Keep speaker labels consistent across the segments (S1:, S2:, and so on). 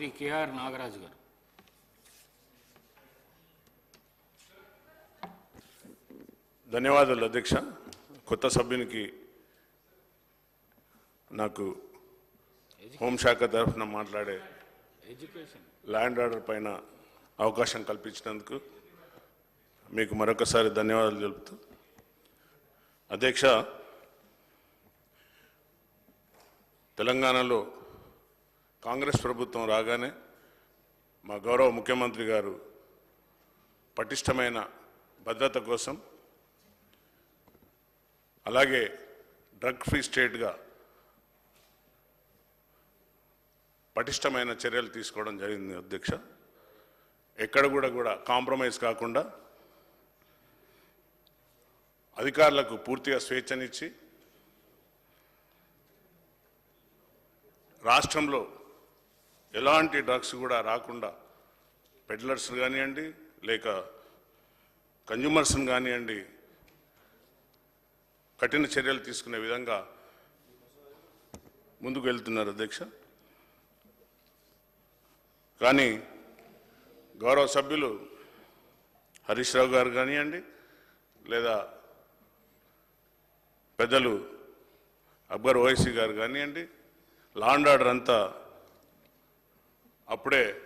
S1: Shri KR Nagaraju గారు.
S2: ధన్యవాదాలు అధ్యక్ష. కొత్త సభ్యునికి నాకు హోంశాఖ తరఫున మాట్లాడే
S1: ఎడ్యుకేషన్
S2: ల్యాండ్ ఆర్డర్ పైన అవకాశం కల్పించినందుకు మీకు మరొకసారి ధన్యవాదాలు తెలుపుతూ అధ్యక్ష తెలంగాణలో కాంగ్రెస్ ప్రభుత్వం రాగానే మా గౌరవ ముఖ్యమంత్రి గారు పటిష్టమైన భద్రత కోసం అలాగే డ్రగ్ ఫ్రీ స్టేట్గా పటిష్టమైన చర్యలు తీసుకోవడం జరిగింది అధ్యక్ష. ఎక్కడ కూడా కూడా కాంప్రమైజ్ కాకుండా అధికారులకు పూర్తిగా స్వేచ్ఛనిచ్చి రాష్ట్రంలో ఎలాంటి డ్రగ్స్ కూడా రాకుండా పెడ్లర్స్ కానివ్వండి లేక కన్జ్యూమర్స్ని కానివ్వండి కఠిన చర్యలు తీసుకునే విధంగా ముందుకు వెళ్తున్నారు అధ్యక్ష. కానీ గౌరవ సభ్యులు హరీష్ రావు గారు కానివ్వండి లేదా పెద్దలు అక్బర్ ఓవైసీ గారు కానివ్వండి లాండ్ ఆర్డర్ అంతా అప్పుడే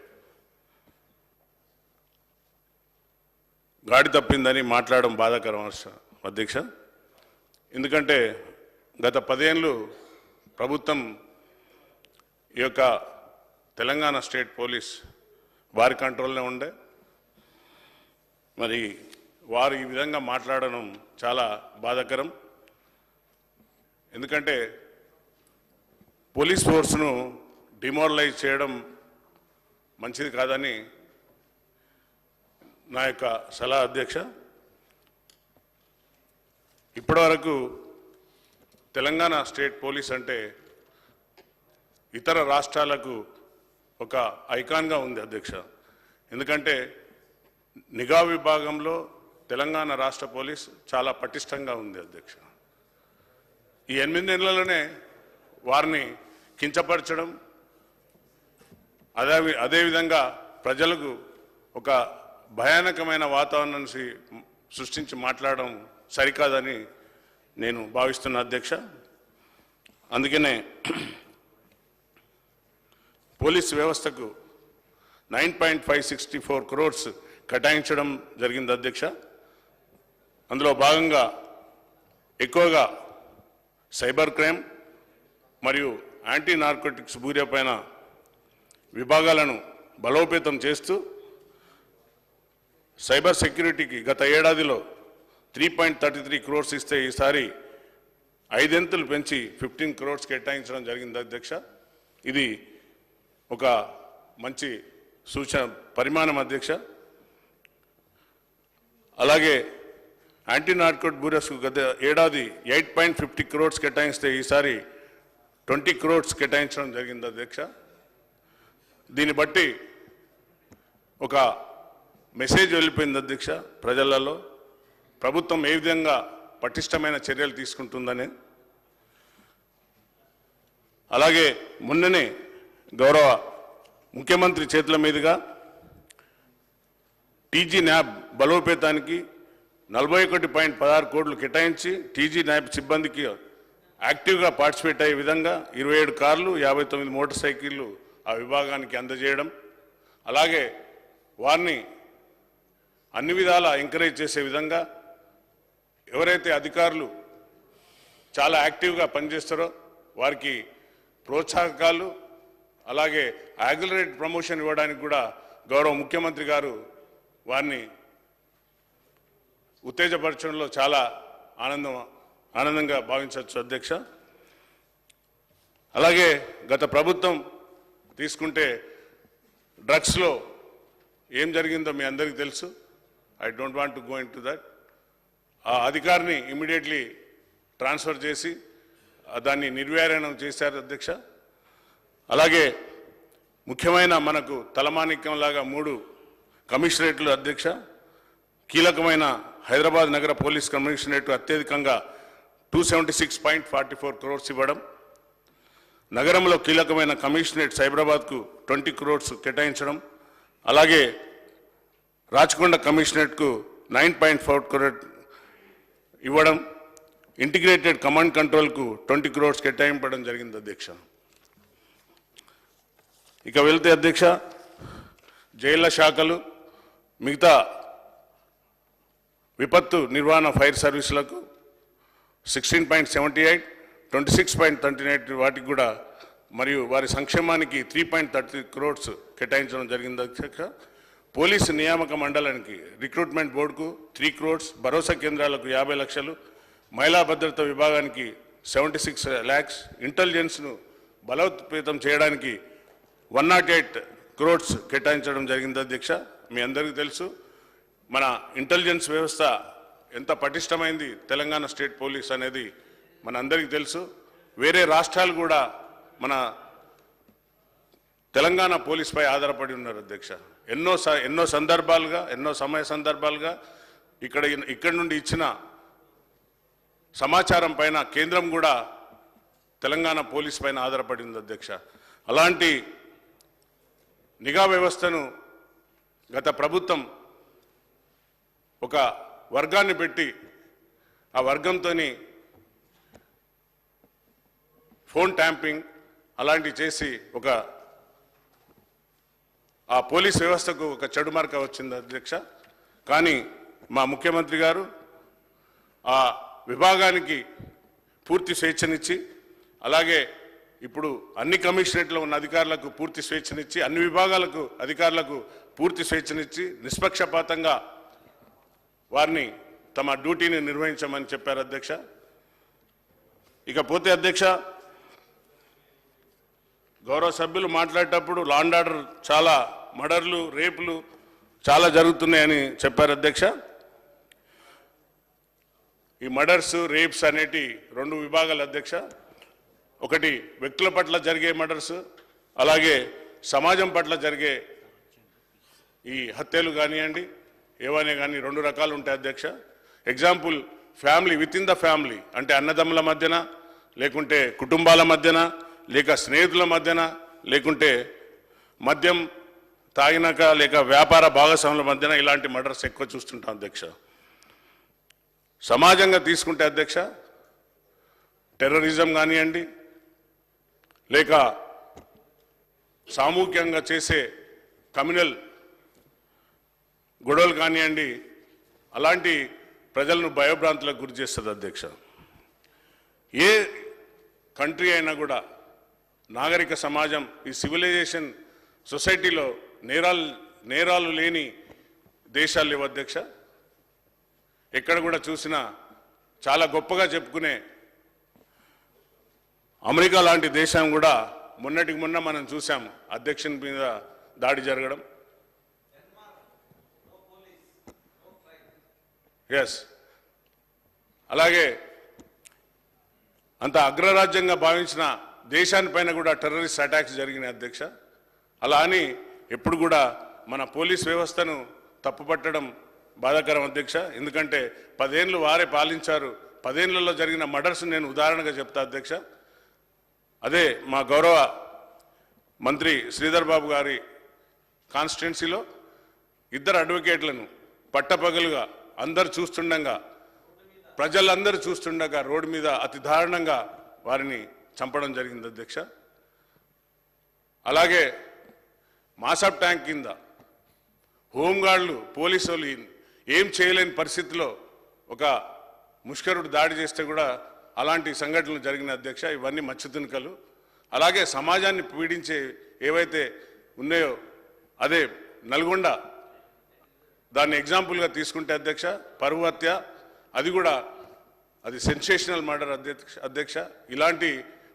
S2: గాడి తప్పిందని మాట్లాడడం బాధాకరం అధ్యక్ష. ఎందుకంటే గత పదేళ్ళు ప్రభుత్వం ఈ యొక్క తెలంగాణ స్టేట్ పోలీస్ వారి కంట్రోల్నే ఉండే. మరి వారు ఈ విధంగా మాట్లాడడం చాలా బాధాకరం. ఎందుకంటే పోలీస్ ఫోర్స్ను డిమోరలైజ్ చేయడం మంచిది కాదని నా యొక్క సలహా అధ్యక్ష ఇప్పటివరకు తెలంగాణ స్టేట్ పోలీస్ అంటే ఇతర రాష్ట్రాలకు ఒక ఐకాన్గా ఉంది అధ్యక్ష. ఎందుకంటే నిఘా విభాగంలో తెలంగాణ రాష్ట్ర పోలీస్ చాలా పటిష్టంగా ఉంది అధ్యక్ష. ఈ ఎనిమిది నెలలలోనే వారిని కించపరచడం అదే అదేవిధంగా ప్రజలకు ఒక భయానకమైన వాతావరణాన్ని సృష్టించి మాట్లాడడం సరికాదని నేను భావిస్తున్న అధ్యక్ష. అందుకనే పోలీస్ వ్యవస్థకు nine point five sixty four crores కేటాయించడం జరిగింది అధ్యక్ష. అందులో భాగంగా ఎక్కువగా సైబర్ క్రైమ్ మరియు యాంటీ నార్కోటిక్స్ బూరియా పైన విభాగాలను బలోపేతం చేస్తూ సైబర్ సెక్యూరిటీకి గత ఏడాదిలో three point thirty three crores ఇస్తే ఈసారి ఐదెంతులు పెంచి ఫిఫ్టీన్ క్రోర్స్ కేటాయించడం జరిగింది అధ్యక్ష. ఇది ఒక మంచి సూచన పరిమాణం అధ్యక్ష. అలాగే యాంటీ నార్కోట్ బ్యూరోస్కు గత ఏడాది ఎయిట్ పాయింట్ ఫిఫ్టీ క్రోర్స్ కేటాయిస్తే ఈసారి ట్వంటీ క్రోడ్స్ కేటాయించడం జరిగింది అధ్యక్ష. దీన్ని బట్టి ఒక మెసేజ్ వెళ్ళిపోయింది అధ్యక్ష ప్రజలలో. ప్రభుత్వం ఏ విధంగా పటిష్టమైన చర్యలు తీసుకుంటుందని. అలాగే మొన్ననే గౌరవ ముఖ్యమంత్రి చేతుల మీదుగా టీజీ న్యాబ్ బలోపేతానికి నలభై ఒకటి పాయింట్ పదహారు కోట్లు కేటాయించి టీజీ న్యాబ్ సిబ్బందికి యాక్టివ్గా పార్టిసిపేట్ అయ్యే విధంగా ఇరవై ఏడు కార్లు యాభై తొమ్మిది మోటార్ సైకిళ్ళు ఆ విభాగానికి అందజేయడం అలాగే వారిని అన్ని విధాలా ఎంకరేజ్ చేసే విధంగా ఎవరైతే అధికారులు చాలా యాక్టివ్గా పనిచేస్తారో వారికి ప్రోత్సాహకాలు అలాగే యాక్సిలరేట్ ప్రమోషన్ ఇవ్వడానికి కూడా గౌరవ ముఖ్యమంత్రి గారు వారిని ఉత్తేజపరచడంలో చాలా ఆనందం ఆనందంగా భావించవచ్చు అధ్యక్ష. అలాగే గత ప్రభుత్వం తీసుకుంటే డ్రగ్స్లో ఏం జరిగిందో మీ అందరికీ తెలుసు. I don't want to go into that ఆ అధికారిని ఇమీడియట్లీ ట్రాన్స్ఫర్ చేసి దాన్ని నిర్వీర్యనం చేశారు అధ్యక్ష. అలాగే ముఖ్యమైన మనకు తలమాణిక్యంలాగా మూడు కమిషనరేట్లు అధ్యక్ష కీలకమైన హైదరాబాద్ నగర పోలీస్ కమిషనరేట్ అత్యధికంగా two seventy six point forty four crores ఇవ్వడం నగరంలో కీలకమైన కమిషనరేట్ సైబరాబాద్కు ట్వంటీ క్రోడ్స్ కేటాయించడం అలాగే రాచకొండ కమిషనరేట్కు నైన్ పాయింట్ ఫోర్ క్రోడ్ ఇవ్వడం ఇంటిగ్రేటెడ్ కమాండ్ కంట్రోల్కు ట్వంటీ క్రోడ్స్ కేటాయింపడం జరిగింది అధ్యక్ష. ఇక వెళ్తే అధ్యక్ష జైళ్ళ శాఖలు మిగతా విపత్తు నిర్వహణ fire సర్వీసులకు sixteen point seventy eight twenty six point thirty nine వాటికి కూడా మరియు వారి సంక్షేమానికి త్రీ పాయింట్ థర్టీ క్రోడ్స్ కేటాయించడం జరిగింది అధ్యక్ష. పోలీసు నియామక మండలానికి రిక్రూట్మెంట్ బోర్డుకు త్రీ క్రోడ్స్ భరోసా కేంద్రాలకు యాభై లక్షలు మహిళా భద్రత విభాగానికి సెవెంటీ సిక్స్ ల్యాక్స్ ఇంటెలిజెన్స్ను బలోత్పేతం చేయడానికి వన్ నాట్ ఎయిట్ క్రోడ్స్ కేటాయించడం జరిగింది అధ్యక్ష. మీ అందరికీ తెలుసు మన ఇంటెలిజెన్స్ వ్యవస్థ ఎంత పటిష్టమైంది తెలంగాణ స్టేట్ పోలీస్ అనేది మన అందరికీ తెలుసు వేరే రాష్ట్రాలు కూడా మన తెలంగాణ పోలీస్పై ఆధారపడి ఉన్నారు అధ్యక్ష. ఎన్నో స- ఎన్నో సందర్భాలుగా ఎన్నో సమయ సందర్భాలుగా ఇక్కడ ఇక్కడి నుండి ఇచ్చిన సమాచారం పైన కేంద్రం కూడా తెలంగాణ పోలీస్ పైన ఆధారపడి ఉంది అధ్యక్ష. అలాంటి నిఘా వ్యవస్థను గత ప్రభుత్వం ఒక వర్గాన్ని పెట్టి ఆ వర్గంతోని ఫోన్ ట్యాంపింగ్ అలాంటివి చేసి ఒక ఆ పోలీస్ వ్యవస్థకు ఒక చెడు మార్క వచ్చింది అధ్యక్ష. కానీ మా ముఖ్యమంత్రి గారు ఆ విభాగానికి పూర్తి స్వేచ్ఛనిచ్చి అలాగే ఇప్పుడు అన్ని కమిషనరేట్లో ఉన్న అధికారులకు పూర్తి స్వేచ్ఛనిచ్చి అన్ని విభాగాలకు అధికారులకు పూర్తి స్వేచ్ఛనిచ్చి నిష్పక్షపాతంగా వారిని తమ డ్యూటీని నిర్వహించమని చెప్పారు అధ్యక్ష. ఇకపోతే అధ్యక్ష గౌరవ సభ్యులు మాట్లాడేటప్పుడు లాండ్ ఆర్డర్ చాలా మర్డర్లు రేపులు చాలా జరుగుతున్నాయని చెప్పారు అధ్యక్ష. ఈ మర్డర్స్ రేప్స్ అనేటి రెండు విభాగాలు అధ్యక్ష. ఒకటి వ్యక్తుల పట్ల జరిగే మర్డర్స్ అలాగే సమాజం పట్ల జరిగే ఈ హత్యలు కానివ్వండి ఏవైనా కానీ రెండు రకాలు ఉంటాయి అధ్యక్ష. Example family within the family అంటే అన్నదమ్ముల మధ్యన లేకుంటే కుటుంబాల మధ్యన లేక స్నేహితుల మధ్యన లేకుంటే మద్యం తాగినాక లేక వ్యాపార భాగస్వాముల మధ్యన ఇలాంటి మర్డర్స్ ఎక్కువ చూస్తుంటాం అధ్యక్ష. సమాజంగా తీసుకుంటే అధ్యక్ష టెర్రరిజం కానివ్వండి లేక సామూహికంగా చేసే కమ్యూనల్ గొడవలు కానివ్వండి అలాంటి ప్రజలను భయభ్రాంతులకు గురి చేస్తుంది అధ్యక్ష. ఏ కంట్రీ అయినా కూడా నాగరిక సమాజం ఈ సివిలైజేషన్ సొసైటీలో నేరాలు నేరాలు లేని దేశాలు లేవు అధ్యక్ష. ఎక్కడ కూడా చూసినా చాలా గొప్పగా చెప్పుకునే అమెరికా లాంటి దేశం కూడా మొన్నటికి మొన్న మనం చూసాం అధ్యక్షుని మీద దాడి జరగడం. ఎస్ అలాగే అంత అగ్రరాజ్యంగా భావించిన దేశానిపైన కూడా టెర్రరిస్ట్ అటాక్స్ జరిగినాయి అధ్యక్ష. అలా అని ఎప్పుడు కూడా మన పోలీస్ వ్యవస్థను తప్పుపట్టడం బాధాకరం అధ్యక్ష. ఎందుకంటే పదేళ్ళు వారే పాలించారు. పదేళ్ళలో జరిగిన మర్డర్స్ నేను ఉదాహరణగా చెప్తా అధ్యక్ష. అదే మా గౌరవ మంత్రి శ్రీధర్ బాబు గారి కాన్స్టిట్యున్సీలో ఇద్దరు అడ్వకేట్లను పట్టపగలుగా అందరు చూస్తుండగా ప్రజలందరూ చూస్తుండగా రోడ్డు మీద అతి దారుణంగా వారిని చంపడం జరిగింది అధ్యక్ష. అలాగే మాసప్ ట్యాంక్ కింద హోంగార్డులు పోలీసు వాళ్ళు ఏం చేయలేని పరిస్థితిలో ఒక ముష్కరుడు దాడి చేస్తే కూడా అలాంటి సంఘటనలు జరిగిన అధ్యక్ష ఇవన్నీ మత్స్యతునికలు అలాగే సమాజాన్ని పీడించే ఏవైతే ఉన్నాయో అదే నల్గొండ దాన్ని ఎగ్జాంపుల్గా తీసుకుంటే అధ్యక్ష పరువు హత్య అది కూడా అది సెన్సేషనల్ మర్డర్ అధ్యక్ష అధ్యక్ష. ఇలాంటి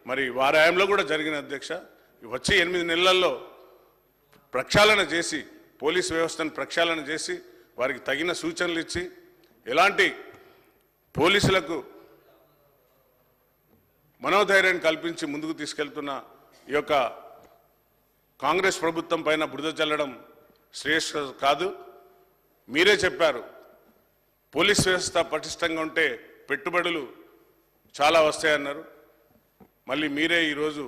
S2: మరి వారాయంలో కూడా జరిగిన అధ్యక్ష వచ్చే ఎనిమిది నెలల్లో ప్రక్షాళన చేసి పోలీస్ వ్యవస్థను ప్రక్షాళన చేసి వారికి తగిన సూచనలు ఇచ్చి ఎలాంటి పోలీసులకు మనోధైర్యాన్ని కల్పించి ముందుకు తీసుకెళ్తున్న ఈ యొక్క కాంగ్రెస్ ప్రభుత్వం పైన బురద చల్లడం శ్రేష్ఠ కాదు. మీరే చెప్పారు పోలీస్ వ్యవస్థ పటిష్టంగా ఉంటే పెట్టుబడులు చాలా వస్తాయన్నారు. మళ్ళీ మీరే ఈరోజు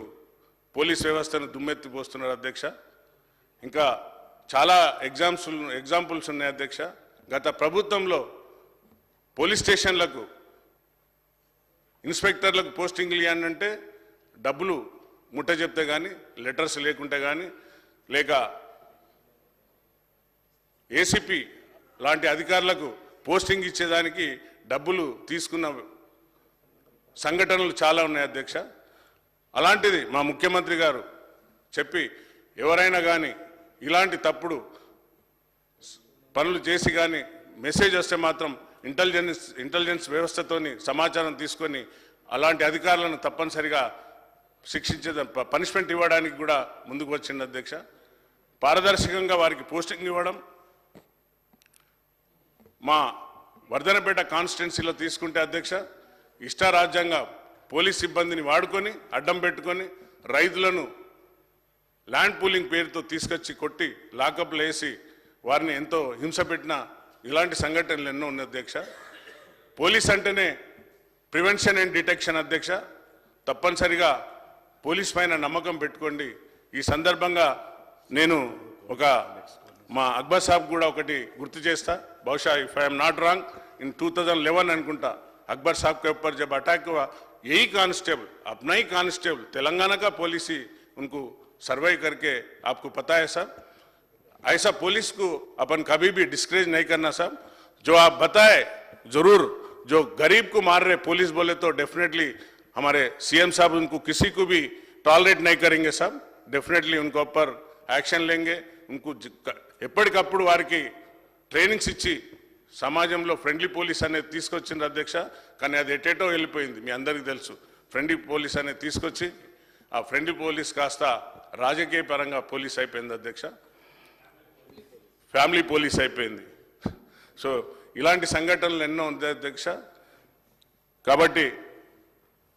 S2: పోలీస్ వ్యవస్థను దుమ్మెత్తిపోస్తున్నారు అధ్యక్ష. ఇంకా చాలా ఎగ్జామ్స్ ఎగ్జాంపుల్స్ ఉన్నాయి అధ్యక్ష. గత ప్రభుత్వంలో పోలీస్ స్టేషన్లకు ఇన్స్పెక్టర్లకు పోస్టింగ్లు అంటే డబ్బులు ముట్ట చెప్తే కానీ లెటర్స్ లేకుంటే కానీ లేక ఏసీపీ లాంటి అధికారులకు పోస్టింగ్ ఇచ్చేదానికి డబ్బులు తీసుకున్న సంఘటనలు చాలా ఉన్నాయి అధ్యక్ష. అలాంటిది మా ముఖ్యమంత్రి గారు చెప్పి ఎవరైనా కానీ ఇలాంటి తప్పుడు పనులు చేసి కానీ మెసేజ్ వస్తే మాత్రం ఇంటెలిజెన్స్ ఇంటెలిజెన్స్ వ్యవస్థతోని సమాచారం తీసుకొని అలాంటి అధికారులను తప్పనిసరిగా శిక్షించే పనిష్మెంట్ ఇవ్వడానికి కూడా ముందుకు వచ్చింది అధ్యక్ష. పారదర్శకంగా వారికి పోస్టింగ్ ఇవ్వడం మా వర్ధనపేట కాన్స్టిట్యున్సీలో తీసుకుంటే అధ్యక్ష ఇష్టారాజ్యంగా పోలీస్ సిబ్బందిని వాడుకొని అడ్డం పెట్టుకొని రైతులను ల్యాండ్ పూలింగ్ పేరుతో తీసుకొచ్చి కొట్టి లాకప్లు వేసి వారిని ఎంతో హింస పెట్టిన ఇలాంటి సంఘటనలు ఎన్నో ఉన్నాయి అధ్యక్ష. పోలీస్ అంటేనే ప్రివెన్షన్ అండ్ డిటెక్షన్ అధ్యక్ష. తప్పనిసరిగా పోలీస్ పైన నమ్మకం పెట్టుకోండి. ఈ సందర్భంగా నేను ఒక మా అక్బర్ సాబ్ కూడా ఒకటి గుర్తు చేస్తా. బహుశా if I'm not wrong in two thousand eleven అనుకుంటా. अकबर साहब के ऊपर जब अटैक हुआ यही कांस्टेबल अपना ही कांस्टेबल तेलंगाना का पुलिस ही उनको सर्वाइव करके आपको पता है सर ऐसा पुलिस को अपन कभी भी डिस्करेज नहीं करना साहब जो आप बताए जरूर जो गरीब को मार रहे पुलिस बोले तो डेफिनेटली हमारे सीएम साहब उनको किसी को भी टॉलरेट नहीं करेंगे साहब डेफिनेटली उनको ऊपर యాక్షన్ లేంగే ఇంకో జ- ఎప్పటికప్పుడు వారికి ట్రైనింగ్స్ ఇచ్చి సమాజంలో ఫ్రెండ్లీ పోలీస్ అనేది తీసుకొచ్చింది అధ్యక్ష కానీ అది ఎటేటో వెళ్ళిపోయింది. మీ అందరికీ తెలుసు. ఫ్రెండ్లీ పోలీస్ అనేది తీసుకొచ్చి ఆ ఫ్రెండ్లీ పోలీస్ కాస్త రాజకీయ పరంగా పోలీస్ అయిపోయింది అధ్యక్ష. ఫ్యామిలీ పోలీస్ అయిపోయింది. సో ఇలాంటి సంఘటనలు ఎన్నో ఉంది అధ్యక్ష. కాబట్టి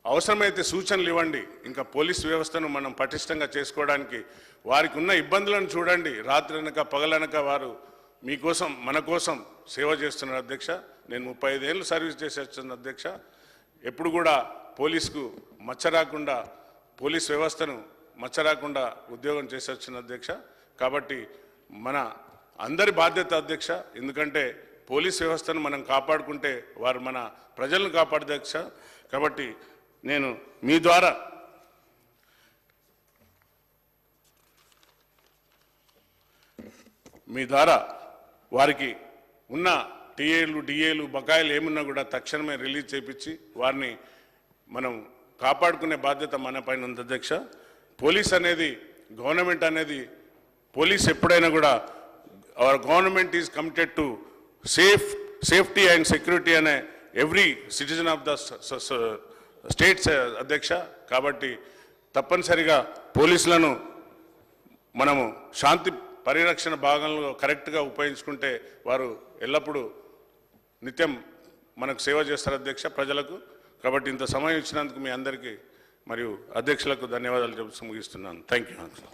S2: అవసరమైతే సూచనలు ఇవ్వండి. ఇంకా పోలీస్ వ్యవస్థను మనం పటిష్టంగా చేసుకోవడానికి వారికి ఉన్న ఇబ్బందులను చూడండి. రాత్రి వెనక పగలనక వారు మీకోసం మన కోసం సేవ చేస్తున్న అధ్యక్ష. నేను ముప్పై ఐదేళ్ళు సర్వీస్ చేసి వచ్చిన అధ్యక్ష. ఎప్పుడు కూడా పోలీసుకు మచ్చ రాకుండా పోలీస్ వ్యవస్థను మచ్చ రాకుండా ఉద్యోగం చేసి వచ్చిన అధ్యక్ష. కాబట్టి మన అందరి బాధ్యత అధ్యక్ష. ఎందుకంటే పోలీస్ వ్యవస్థను మనం కాపాడుకుంటే వారు మన ప్రజలను కాపాడు కాబట్టి నేను మీ ద్వారా మీ ద్వారా వారికి ఉన్న టీఏలు డిఏలు బకాయిలు ఏమున్నా కూడా తక్షణమే రిలీజ్ చేపించి వారిని మనం కాపాడుకునే బాధ్యత మన పైన ఉంది అధ్యక్ష. పోలీస్ అనేది గవర్నమెంట్ అనేది పోలీస్ ఎప్పుడైనా కూడా our government is committed to safe safety and security అనే every citizen of the states అధ్యక్ష. కాబట్టి తప్పనిసరిగా పోలీసులను మనము శాంతి పరిరక్షణ భాగంలో కరెక్ట్గా ఉపయోగించుకుంటే వారు ఎల్లప్పుడూ నిత్యం మనకు సేవ చేస్తారు అధ్యక్ష ప్రజలకు. కాబట్టి ఇంత సమయం ఇచ్చినందుకు మీ అందరికీ మరియు అధ్యక్షులకు ధన్యవాదాలు చెబుతూ ముగిస్తున్నాను. Thank you